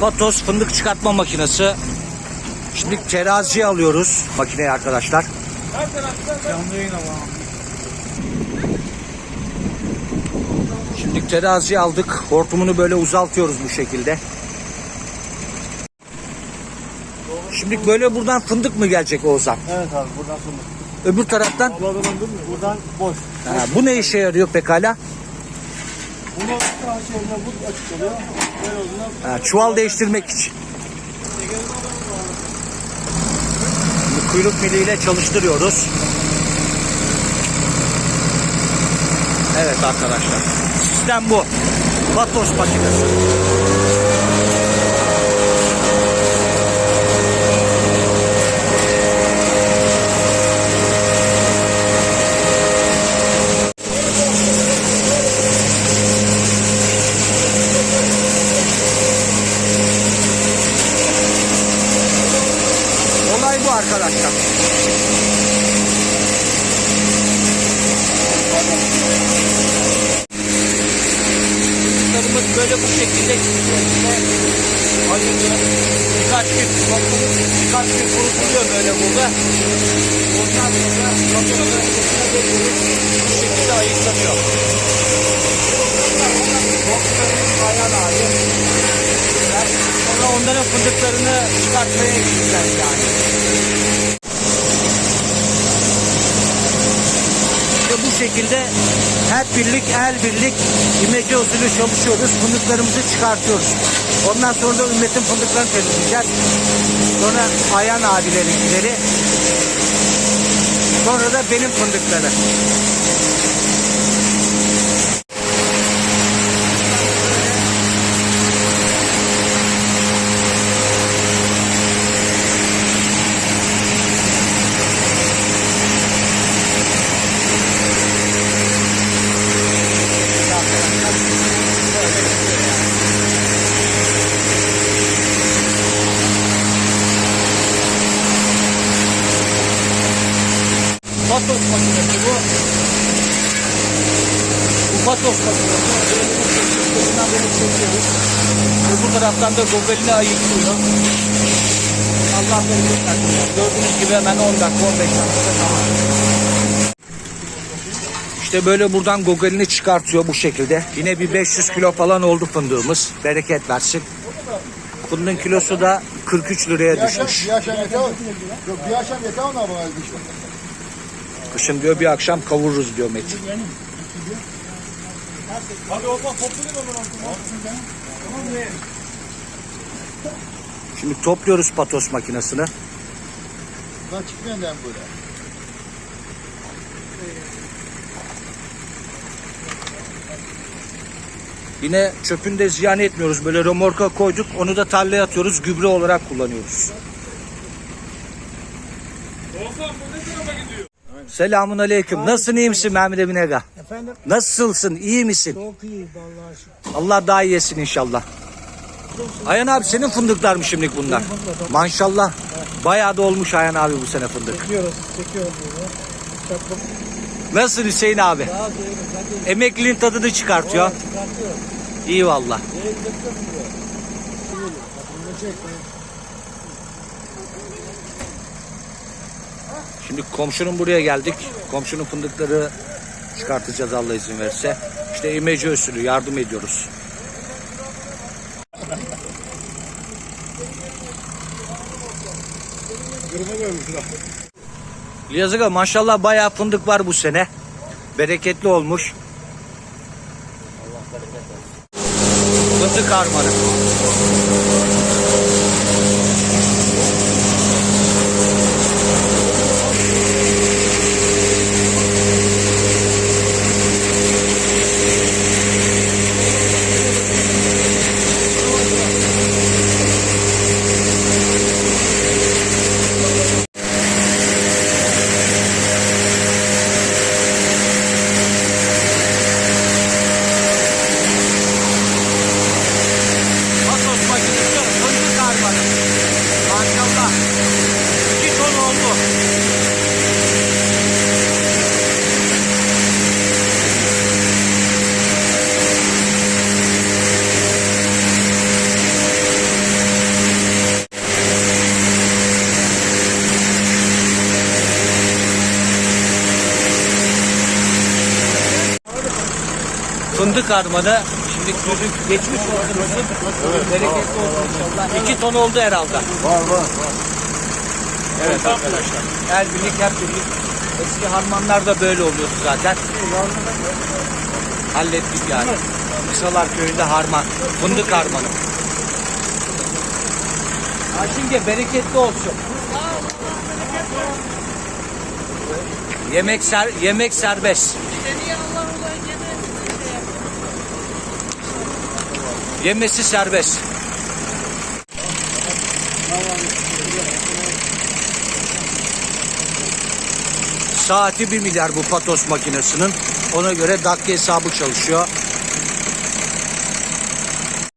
Patos fındık çıkartma makinesi. Şimdi teraziye alıyoruz makineyi arkadaşlar. Canlı yayın ama. Şimdi teraziye aldık. Hortumunu böyle uzaltıyoruz bu şekilde. Şimdi böyle buradan fındık mı gelecek Oğuzhan? Evet abi buradan sonra. Öbür taraftan Buradan boş. ha, bu ne işe yarıyor pekala? Ha, çuval değiştirmek için. Şimdi kuyruk miliyle çalıştırıyoruz. Evet arkadaşlar. Sistem bu. Patos makinesi. Olay bu arkadaşlar. Çocuklarımız böyle bu şekilde ayırıyor. Birkaç gün kurutuluyor, birkaç gün kurutuluyor böyle burada. Ondan sonra makinenin içine dökülüp bu şekilde ayıklanıyor. Çocukların ayağın ağrıyor. Sonra onların fındıklarını çıkartmaya gideceğiz yani. Bu şekilde hep birlik, el birlik imece usulü çalışıyoruz. Fındıklarımızı çıkartıyoruz. Ondan sonra da ümmetin fındıklarını temizleyeceğiz. Sonra Ayhan abilerinkileri. Sonra da benim fındıkları. Patos makinesi bu. Bu patos makinesi. Bundan böyle çekiyoruz. Öbür taraftan da gobelini ayıklıyor. Allah bereket versin. Gördüğünüz gibi hemen 10 dakika 15 dakika tamam. İşte böyle buradan gogolini çıkartıyor bu şekilde. Yine bir 500 kilo falan oldu fındığımız. Bereket versin. Fındığın kilosu da 43 liraya düşmüş. Bir akşam yeter mi? Yok bir akşam yeter mi bana şey? Kışın diyor bir akşam kavururuz diyor Metin. Şimdi topluyoruz patos makinesini. Böyle. Yine çöpünü de ziyan etmiyoruz. Böyle remorka koyduk. Onu da tarlaya atıyoruz. Gübre olarak kullanıyoruz. Osman bu ne tarafa gidiyor? Selamun aleyküm. Nasılsın iyi misin Mehmet Emin Ega? Efendim Nasılsın? iyi misin? çok iyi vallahi şükür. Allah daha iyi etsin inşallah. Ayhan abi senin fındıklar mı şimdilik bunlar? Maşallah. Bayağı da olmuş Ayhan abi bu sene fındık. Çekiyoruz, çekiyoruz bunu. Çaktım. Nasıl Hüseyin abi? Daha Emekliliğin tadını çıkartıyor. İyi valla. Bunu çek. Şimdi komşunun buraya geldik. Komşunun fındıkları çıkartacağız Allah izin verirse. İşte imece usulü yardım ediyoruz. Yazık maşallah bayağı fındık var bu sene. Bereketli olmuş. Fındık harmanı. Fındık harmanı. Şimdi gözü geçmiş olsun olsun. Bereketli olsun inşallah. İki ton oldu herhalde. Var var. Evet arkadaşlar. Her birlik her birlik. Eski harmanlar da böyle oluyordu zaten. Hallettik yani. Kısalar köyünde harman. Fındık harmanı. Ayşinge bereketli olsun. Yemek ser, yemek serbest. Yemesi serbest. Saati 1 milyar bu patos makinesinin. Ona göre dakika hesabı çalışıyor.